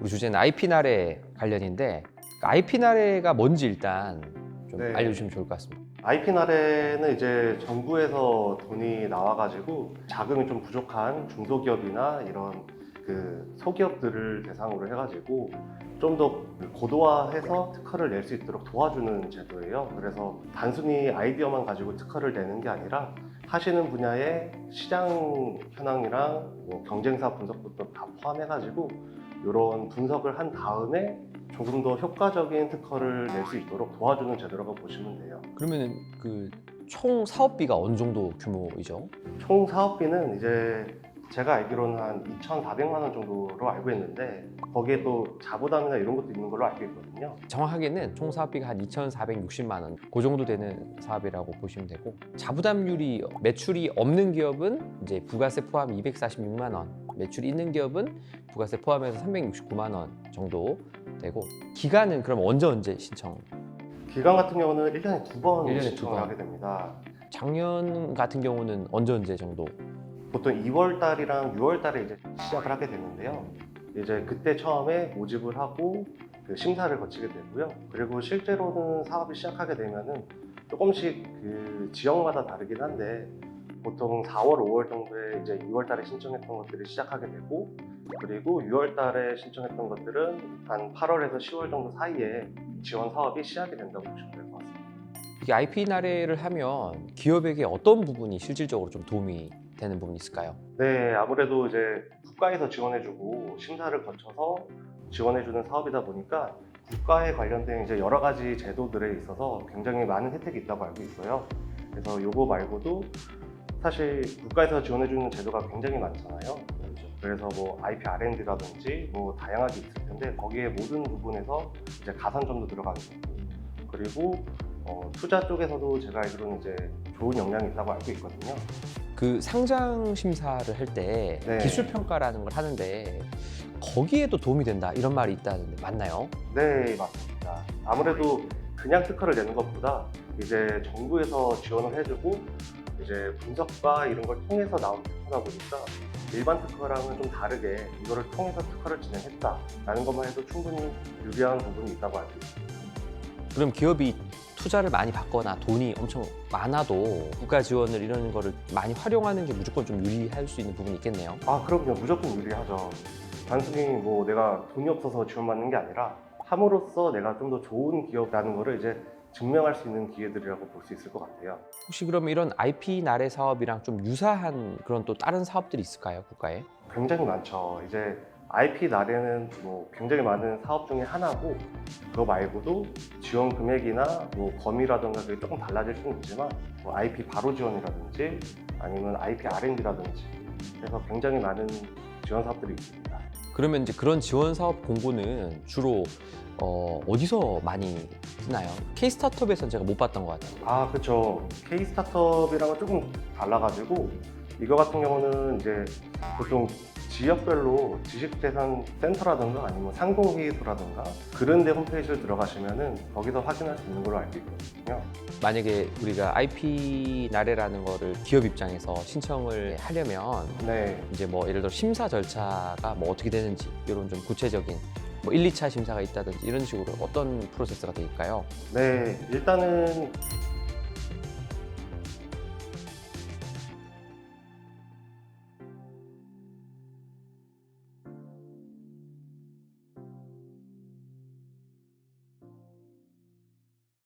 우리 주제는 IP 나래 관련인데 IP 나래가 뭔지 일단 좀 네. 알려주시면 좋을 것 같습니다. IP 나래는 이제 정부에서 돈이 나와가지고 자금이 좀 부족한 중소기업이나 이런 그 소기업들을 대상으로 해가지고 좀 더 고도화해서 특허를 낼 수 있도록 도와주는 제도예요. 그래서 단순히 아이디어만 가지고 특허를 내는 게 아니라 하시는 분야의 시장 현황이랑 뭐 경쟁사 분석부터 다 포함해가지고 이런 분석을 한 다음에 조금 더 효과적인 특허를 낼 수 있도록 도와주는 제도라고 보시면 돼요. 그러면은 그총 사업비가 어느 정도 규모이죠? 총 사업비는 이제 제가 알기로는 한 2,400만 원 정도로 알고 있는데 거기에 또 자부담이나 이런 것도 있는 걸로 알고 있거든요. 정확하게는 총 사업비가 한 2,460만 원, 그 정도 되는 사업이라고 보시면 되고 자부담률이 매출이 없는 기업은 이제 부가세 포함 246만 원, 매출이 있는 기업은 부가세 포함해서 369만 원 정도 되고 기간은 그럼 언제 언제 신청? 기간 같은 경우는 1년에 두번 일년에 두 신청을 번. 하게 됩니다. 작년 같은 경우는 언제 언제 정도? 보통 2월 달이랑 6월 달에 이제 시작을 하게 되는데요. 이제 그때 처음에 모집을 하고 그 심사를 거치게 되고요. 그리고 실제로는 사업이 시작하게 되면은 조금씩 그 지역마다 다르긴 한데 보통 4월, 5월 정도에 이제 2월 달에 신청했던 것들이 시작하게 되고 그리고 6월 달에 신청했던 것들은 한 8월에서 10월 정도 사이에 지원 사업이 시작이 된다고 보시면 될 것 같습니다. 이게 IP 나래를 하면 기업에게 어떤 부분이 실질적으로 좀 도움이 되는 부분이 있을까요? 네, 아무래도 이제 국가에서 지원해주고 심사를 거쳐서 지원해주는 사업이다 보니까 국가에 관련된 이제 여러 가지 제도들에 있어서 굉장히 많은 혜택이 있다고 알고 있어요. 그래서 요거 말고도 사실 국가에서 지원해주는 제도가 굉장히 많잖아요. 그래서 뭐 IP R&D라든지 뭐 다양하게 있을 텐데 거기에 모든 부분에서 이제 가산점도 들어가게 되고 그리고 어, 투자 쪽에서도 제가 알기로는 이제 좋은 역량이 있다고 알고 있거든요. 그 상장 심사를 할 때 네. 기술 평가라는 걸 하는데 거기에도 도움이 된다 이런 말이 있다는데 맞나요? 네, 맞습니다. 아무래도 그냥 특허를 내는 것보다 이제 정부에서 지원을 해주고 이제 분석과 이런 걸 통해서 나온 특허다 보니까 일반 특허랑은 좀 다르게 이거를 통해서 특허를 진행했다라는 것만 해도 충분히 유리한 부분이 있다고 알고 있습니다. 그럼 기업이 투자를 많이 받거나 돈이 엄청 많아도 국가 지원을 이런 거를 많이 활용하는 게 무조건 좀 유리할 수 있는 부분이 있겠네요. 아, 그럼요. 무조건 유리하죠. 단순히 뭐 내가 돈이 없어서 지원받는 게 아니라 함으로써 내가 좀 더 좋은 기업이라는 거를 이제 증명할 수 있는 기회들이라고 볼 수 있을 것 같아요. 혹시 그럼 이런 IP 나래 사업이랑 좀 유사한 그런 또 다른 사업들이 있을까요, 국가에? 굉장히 많죠. 이제 IP 나래는 뭐 굉장히 많은 사업 중에 하나고 그거 말고도 지원 금액이나 뭐 범위라든가 그게 조금 달라질 수는 있지만 뭐 IP 바로 지원이라든지 아니면 IP R&D라든지 그래서 굉장히 많은 지원 사업들이 있습니다. 그러면 이제 그런 지원 사업 공고는 주로 어, 어디서 많이 뜨나요? K 스타트업에서는 제가 못 봤던 것 같아요. 아, 그렇죠. K 스타트업이랑은 조금 달라가지고 이거 같은 경우는 이제 보통 지역별로 지식재산 센터라든가 아니면 상공회의소라든가 그런 데 홈페이지를 들어가시면은 거기서 확인할 수 있는 걸로 알고 있거든요. 만약에 우리가 IP 나래라는 거를 기업 입장에서 신청을 하려면 네. 이제 뭐 예를 들어 심사 절차가 뭐 어떻게 되는지 이런 좀 구체적인 뭐 1, 2차 심사가 있다든지 이런 식으로 어떤 프로세스가 될까요? 네. 일단은